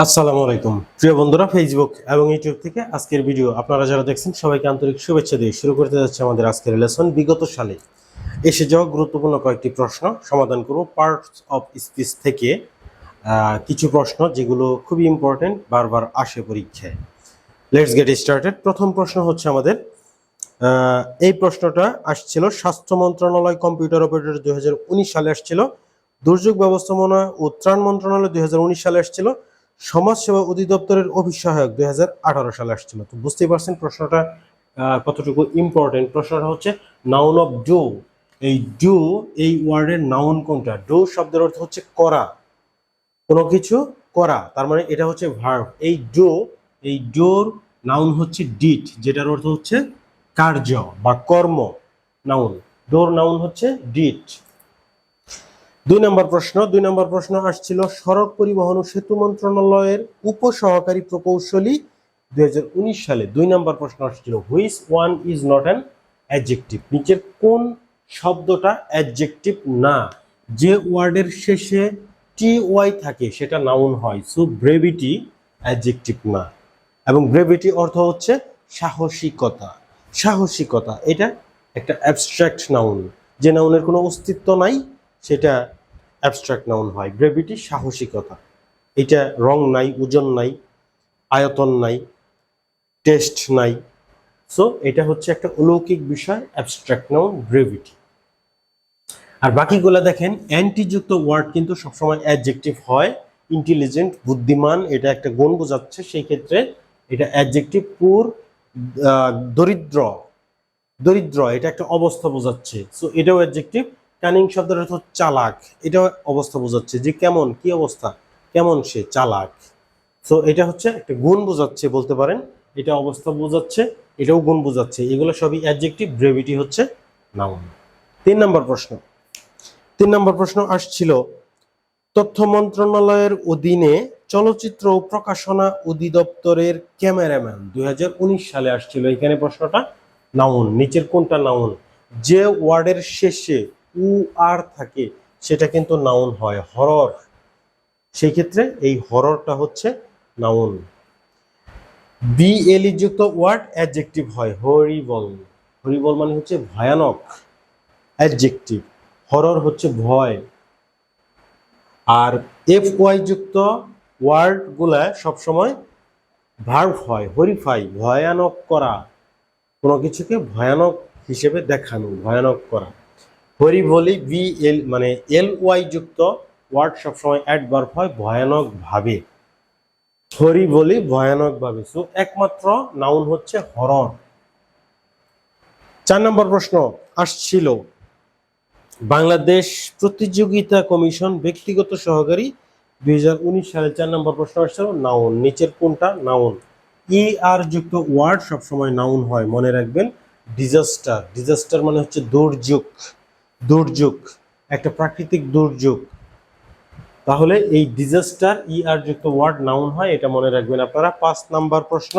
আসসালামু আলাইকুম। প্রিয় বন্ধুরা ফেসবুক এবং ইউটিউব থেকে আজকের ভিডিও আপনারা যারা দেখছেন, সবাইকে আন্তরিক শুভেচ্ছা দিয়ে শুরু করতে যাচ্ছে আমাদের আজকের লেসন বিগত সালে। এসে যাওয়া গুরুত্বপূর্ণ কয়েকটি প্রশ্ন, সমাধান করব পার্টস অফ স্পিচ থেকে। কিছু প্রশ্ন যেগুলো খুবই ইম্পর্টেন্ট বারবার আসে পরীক্ষায়। লেটস গেট স্টার্টেড প্রথম প্রশ্ন হচ্ছে আমাদের এই প্রশ্নটা আসছিল, স্বাস্থ্য মন্ত্রণালয় কম্পিউটার অপারেটর দুই হাজার উনিশ সালে আসছিল, দুর্যোগ ব্যবস্থাপনা ও ত্রাণ মন্ত্রণালয় দুই হাজার উনিশ সালে আসছিল সমাজসেবা অধিদপ্তরের অভিসহায়ক দুই হাজার আঠারো সালে আসছিল। তো বুঝতেই পারছেন প্রশ্নটা কতটুকু ইম্পর্টেন্ট প্রশ্নটা হচ্ছে নাউন অফ ডু এই ডু এই ওয়ার্ডের নাউন কোনটা? ডু শব্দের অর্থ হচ্ছে করা। কোনো কিছু করা, তার মানে এটা হচ্ছে ভার্ব এই ডো এই ডোর নাউন হচ্ছে ডিট যেটার অর্থ হচ্ছে কার্য বা কর্ম। নাউন ডোর নাউন হচ্ছে ডিট দুই নম্বর প্রশ্ন, দুই নম্বর প্রশ্ন আসছিল, সড়ক পরিবহন ও সেতু মন্ত্রণালয়ের উপসহকারী প্রকৌশলী দুই হাজার উনিশ সালে। দুই নম্বর প্রশ্ন আসছিল which one is not an adjective নিচের কোন শব্দটা অ্যাডজেক্টিভ না? যে ওয়ার্ডের শেষে টি ওয়াই থাকে, সেটা নাউন হয়। সো ব্রেভিটি অ্যাডজেক্টিভ না। এবং ব্রেভিটি অর্থ হচ্ছে সাহসিকতা। সাহসিকতা, এটা একটা অ্যাবস্ট্রাক্ট নাউন যে নাউনের কোনো অস্তিত্ব নাই সেটা অ্যাবস্ট্রাক্ট নাউন হয়। গ্রেভিটি সাহসিকতা। এটা রং নাই, ওজন নাই, আয়তন নাই টেস্ট নাই। সো এটা হচ্ছে একটা অলৌকিক বিষয় অ্যাবস্ট্রাক্ট নাউন ব্রেভিটি আর বাকিগুলো দেখেন অ্যান্টিযুক্ত ওয়ার্ড কিন্তু সবসময় অ্যাডজেক্টিভ হয় ইন্টেলিজেন্ট বুদ্ধিমান, এটা একটা গুণ বোঝাচ্ছে, সেই ক্ষেত্রে এটা অ্যাডজেক্টিভ পুর দরিদ্র। দরিদ্র, এটা একটা অবস্থা বোঝাচ্ছে। সো এটাও অ্যাডজেক্টিভ কানিং শব্দের অর্থ চালাক। এটা অবস্থা বোঝাচ্ছে যে কেমন, কি অবস্থা? কেমন সে? চালাক। সো এটা হচ্ছে একটা গুণ বোঝাচ্ছে, বলতে পারেন। এটা অবস্থা বোঝাচ্ছে, এটাও গুণ বোঝাচ্ছে। এগুলো সবই অ্যাডজেক্টিভ ব্রেভিটি হচ্ছে নাউন তিন নম্বর প্রশ্ন। তিন নম্বর প্রশ্ন আসছিল, তথ্য মন্ত্রণালয়ের অধীনে চলচ্চিত্র প্রকাশনা অধিদপ্তরের ক্যামেরাম্যান দুই হাজার উনিশ সালে আসছিল। এখানে প্রশ্নটা নাউন নিচের কোনটা নাউন যে ওয়ার্ডের শেষে উ আর থাকে, সেটা কিন্তু নাউন হয় হরর সেই ক্ষেত্রে এই হররটা হচ্ছে নাউন বি এল যুক্ত ওয়ার্ড অ্যাডজেক্টিভ হয় হরিবল হরিবল মানে হচ্ছে ভয়ানক। অ্যাডজেক্টিভ হরর হচ্ছে ভয়। আর এফ ওয়াই যুক্ত ওয়ার্ডগুলা সবসময় ভার্ভ হয় হরিফাই ভয়ানক করা। কোনো কিছুকে ভয়ানক হিসেবে দেখানো, ভয়ানক করা। হরিবলি বি এল মানে এল ওয়াই যুক্ত ওয়ার্ড সবসময় অ্যাডভার্ভ হয় ভয়ানক ভাবে হরিবলি ভয়ানক ভাবে সো একমাত্র নাউন হচ্ছে হরর চার নম্বর প্রশ্ন আসছিল। বাংলাদেশ প্রতিযোগিতা কমিশন ব্যক্তিগত সহকারী দুই হাজার উনিশ সালে চার নম্বর প্রশ্ন আসছিল নাউন নিচের কোনটা? নাউন ই আর যুক্ত ওয়ার্ড সবসময় নাউন হয়, মনে রাখবেন ডিজাস্টার ডিজাস্টার মানে হচ্ছে দুর্যোগ। দুর্যোগ, একটা প্রাকৃতিক দুর্যোগ, তাহলে এই ডিজাস্টার ই আর যুক্ত ওয়ার্ড নাউন হয়, এটা মনে রাখবেন আপনারা। পাঁচ নাম্বার প্রশ্ন,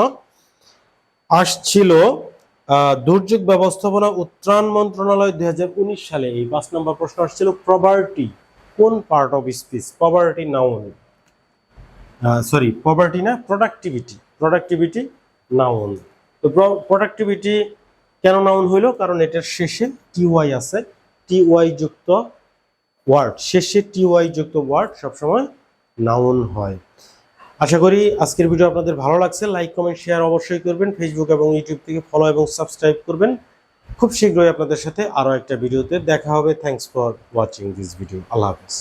আসছিল দুর্যোগ ব্যবস্থাপনা ও ত্রাণ মন্ত্রণালয় দু হাজার উনিশ সালে, এই পাঁচ নম্বর প্রশ্ন আসছিল প্রবার্টি কোন part of speech property noun sorry property না প্রোডাক্টিভিটি প্রোডাক্টিভিটি নাউন তো প্রোডাক্টিভিটি কেন নাউন হইল? কারণ এটার শেষে টি ওয়াই আছে। টি ওয়াই যুক্ত ওয়ার্ড শেষে টি ওয়াই যুক্ত ওয়ার্ড সবসময় নাউন হয়। আশা করি আজকের ভিডিও আপনাদের ভালো লাগছে। লাইক কমেন্ট শেয়ার অবশ্যই করবেন। ফেসবুক এবং ইউটিউব থেকে ফলো এবং সাবস্ক্রাইব করবেন। খুব শীঘ্রই আপনাদের সাথে আরও একটা ভিডিওতে দেখা হবে। Thanks for watching this video Allah Hafiz.